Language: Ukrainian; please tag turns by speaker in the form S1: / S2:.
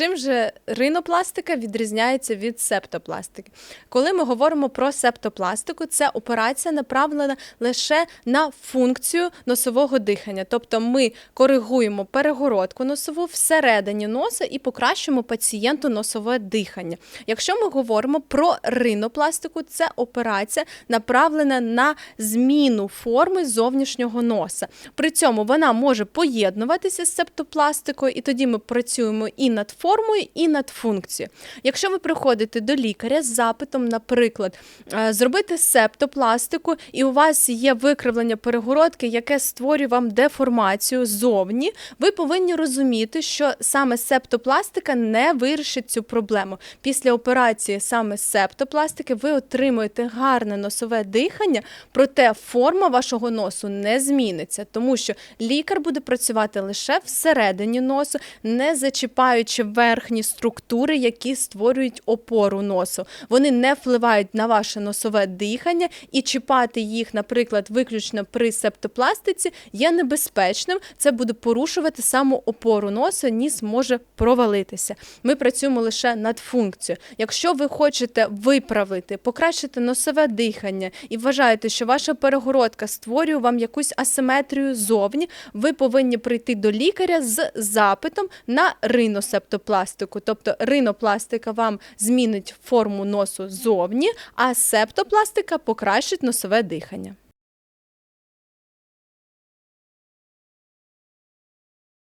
S1: Чим же ринопластика відрізняється від септопластики? Коли ми говоримо про септопластику, це операція направлена лише на функцію носового дихання. Тобто ми коригуємо перегородку носову всередині носа і покращуємо пацієнту носове дихання. Якщо ми говоримо про ринопластику, це операція направлена на зміну форми зовнішнього носа. При цьому вона може поєднуватися з септопластикою, і тоді ми працюємо і над формою, і над функцією. Якщо ви приходите до лікаря з запитом, наприклад, е, зробити септопластику, і у вас є викривлення перегородки, яке створює вам деформацію зовні, ви повинні розуміти, що саме септопластика не вирішить цю проблему. Після операції саме септопластики ви отримуєте гарне носове дихання, проте форма вашого носу не зміниться, тому що лікар буде працювати лише всередині носу, не зачіпаючи верхні структури, які створюють опору носу. Вони не впливають на ваше носове дихання, і чіпати їх, наприклад, виключно при септопластиці є небезпечним. Це буде порушувати саму опору носа, ніс може провалитися. Ми працюємо лише над функцією. Якщо ви хочете виправити, покращити носове дихання і вважаєте, що ваша перегородка створює вам якусь асиметрію зовні, ви повинні прийти до лікаря з запитом на риносептопластику. Тобто ринопластика вам змінить форму носу зовні, а септопластика покращить носове дихання.